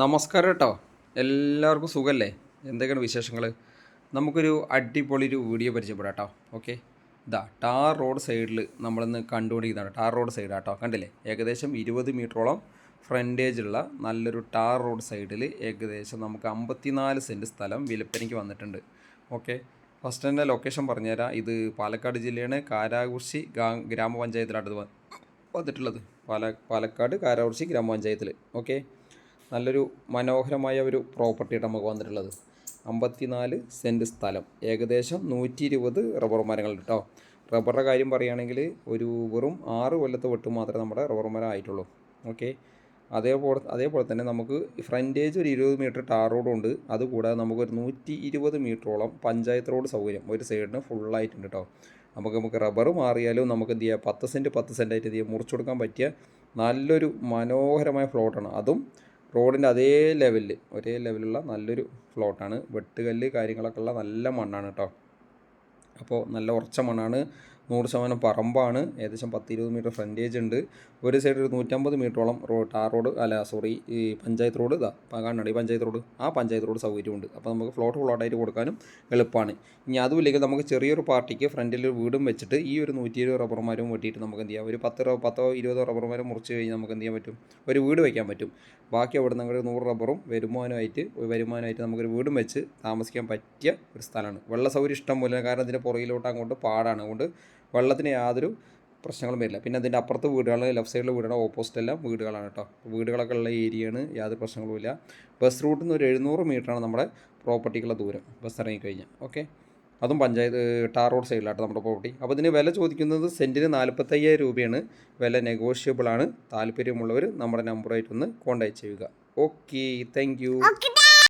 നമസ്കാരം കേട്ടോ. എല്ലാവർക്കും സുഖമല്ലേ എന്തൊക്കെയാണ് വിശേഷങ്ങൾ നമുക്കൊരു അടിപൊളി ഒരു വീഡിയോ പരിചയപ്പെടാം കേട്ടോ. ഓക്കെ? ഇതാ ടാർ റോഡ് സൈഡിൽ നമ്മളിന്ന് കണ്ടുകൊണ്ടിരിക്കുന്നതാണ്. ടാർ റോഡ് സൈഡ് കേട്ടോ കണ്ടില്ലേ? ഏകദേശം ഇരുപത് മീറ്ററോളം ഫ്രണ്ടേജ് ഉള്ള നല്ലൊരു ടാർ റോഡ് സൈഡിൽ ഏകദേശം നമുക്ക് അമ്പത്തിനാല് സെന്റ് സ്ഥലം വിൽപ്പനയ്ക്ക് വന്നിട്ടുണ്ട്. ഓക്കെ? ഫസ്റ്റ് തന്നെ ലൊക്കേഷൻ പറഞ്ഞുതരാം. ഇത് പാലക്കാട് ജില്ലയാണ്. കാരാകുർശി ഗ്രാമപഞ്ചായത്തിലാണ് ഇത് വന്നിട്ടുള്ളത്. പാല പാലക്കാട് കാരാകുർശി ഗ്രാമപഞ്ചായത്തിൽ ഓക്കെ? നല്ലൊരു മനോഹരമായ ഒരു പ്രോപ്പർട്ടിയാണ് നമുക്ക് വന്നിട്ടുള്ളത്. അമ്പത്തിനാല് സെന്റ് സ്ഥലം. ഏകദേശം നൂറ്റി ഇരുപത് റബ്ബർ മരങ്ങൾ കേട്ടോ. റബ്ബറുടെ കാര്യം പറയുകയാണെങ്കിൽ ഒരു വെറും ആറ് കൊല്ലത്തെ വെട്ട് മാത്രമേ നമ്മുടെ റബ്ബർ മരം ആയിട്ടുള്ളൂ. ഓക്കെ? അതേപോലെ അതേപോലെ തന്നെ നമുക്ക് ഫ്രണ്ടേജ് ഒരു ഇരുപത് മീറ്റർ ടാർ റോഡും ഉണ്ട്. അതുകൂടാതെ നമുക്കൊരു നൂറ്റി ഇരുപത് മീറ്ററോളം പഞ്ചായത്ത് റോഡ് സൗകര്യം ഒരു സൈഡിന് ഫുള്ളായിട്ടുണ്ട് കേട്ടോ. നമുക്ക് നമുക്ക് റബ്ബർ മാറിയാലും നമുക്ക് എന്ത് ചെയ്യാം? പത്ത് സെന്റ് പത്ത് സെന്റായിട്ട് എന്ത് ചെയ്യാം? മുറിച്ചു കൊടുക്കാൻ പറ്റിയ നല്ലൊരു മനോഹരമായ ഫ്ലോട്ടാണ് അതും റോഡിന്റെ അതേ ലെവലിൽ ഒരേ ലെവലുള്ള നല്ലൊരു ഫ്ലോട്ടാണ് വെട്ടുകല്ല് കാര്യങ്ങളൊക്കെ ഉള്ള നല്ല മണ്ണാണ് കേട്ടോ അപ്പോൾ നല്ല ഉറച്ച മണ്ണാണ്. നൂറ് ശതമാനം പറമ്പാണ്. ഏകദേശം പത്ത് ഇരുപത് മീറ്റർ ഫ്രണ്ടേജ് ഉണ്ട്. ഒരു സൈഡ് ഒരു നൂറ്റമ്പത് മീറ്ററോളം റോഡ് ടാർ റോഡ് അല്ല സോറി ഈ പഞ്ചായത്ത് റോഡ് ഇതാ കാണുന്നുണ്ട് ഈ പഞ്ചായത്ത് റോഡ് ആ പഞ്ചായത്ത് റോഡ് സൗകര്യമുണ്ട്. അപ്പോൾ നമുക്ക് ഫ്ലോട്ട് ഫ്ലോട്ടായിട്ട് കൊടുക്കാനും എളുപ്പമാണ് ഇനി അതുമില്ലെങ്കിൽ നമുക്ക് ചെറിയൊരു പാർട്ടിക്ക് ഫ്രണ്ടിൽ ഒരു വീടും വെച്ചിട്ട് ഈ ഒരു നൂറ്റി ഇരുപത് റബ്ബർമാരും വെട്ടിയിട്ട് നമുക്ക് എന്ത് ചെയ്യാം? ഒരു പത്ത് പത്തോ ഇരുപതോ റബ്ബർമാരും മുറിച്ച് കഴിഞ്ഞാൽ നമുക്ക് എന്ത് ചെയ്യാൻ പറ്റും? ഒരു വീട് വയ്ക്കാൻ പറ്റും. ബാക്കി അവിടെ നിന്ന് ഒരു നൂറ് റബ്ബറും വരുമാനമായിട്ട് വരുമാനമായിട്ട് നമുക്കൊരു വീടും വെച്ച് താമസിക്കാൻ പറ്റിയ ഒരു സ്ഥലമാണ്. വെള്ള സൗകര്യം ഇഷ്ടം പോലെ കാരണം ഇതിന്റെ പുറകിലോട്ട് അങ്ങോട്ട് പാടാണ്. അതുകൊണ്ട് വെള്ളത്തിന് യാതൊരു പ്രശ്നങ്ങളും വരില്ല. പിന്നെ അതിന്റെ അപ്പുറത്ത് വീടുകൾ ലെഫ്റ്റ് സൈഡിലെ വീടുകൾ ഓപ്പോസിറ്റ് എല്ലാം വീടുകളാണ് കേട്ടോ. വീടുകളൊക്കെ ഉള്ള ഏരിയയാണ് യാതൊരു പ്രശ്നങ്ങളുമില്ല ബസ് റൂട്ടിൽ നിന്ന് ഒരു എഴുന്നൂറ് മീറ്ററാണ് നമ്മുടെ പ്രോപ്പർട്ടിക്കുള്ള ദൂരം. ബസ് ഇറങ്ങിക്കഴിഞ്ഞാൽ ഓക്കെ അതും പഞ്ചായത്ത് ടാർ റോഡ് സൈഡിലാട്ടോ നമ്മുടെ പ്രോപ്പർട്ടി അപ്പോൾ ഇതിന് വില ചോദിക്കുന്നത് സെന്റിന് നാൽപ്പത്തയ്യായിരം രൂപയാണ്. വില നെഗോഷ്യബിൾ ആണ്. താല്പര്യമുള്ളവർ നമ്മുടെ നമ്പറായിട്ടൊന്ന് കോൺടാക്ട് ചെയ്യുക. Okay thank you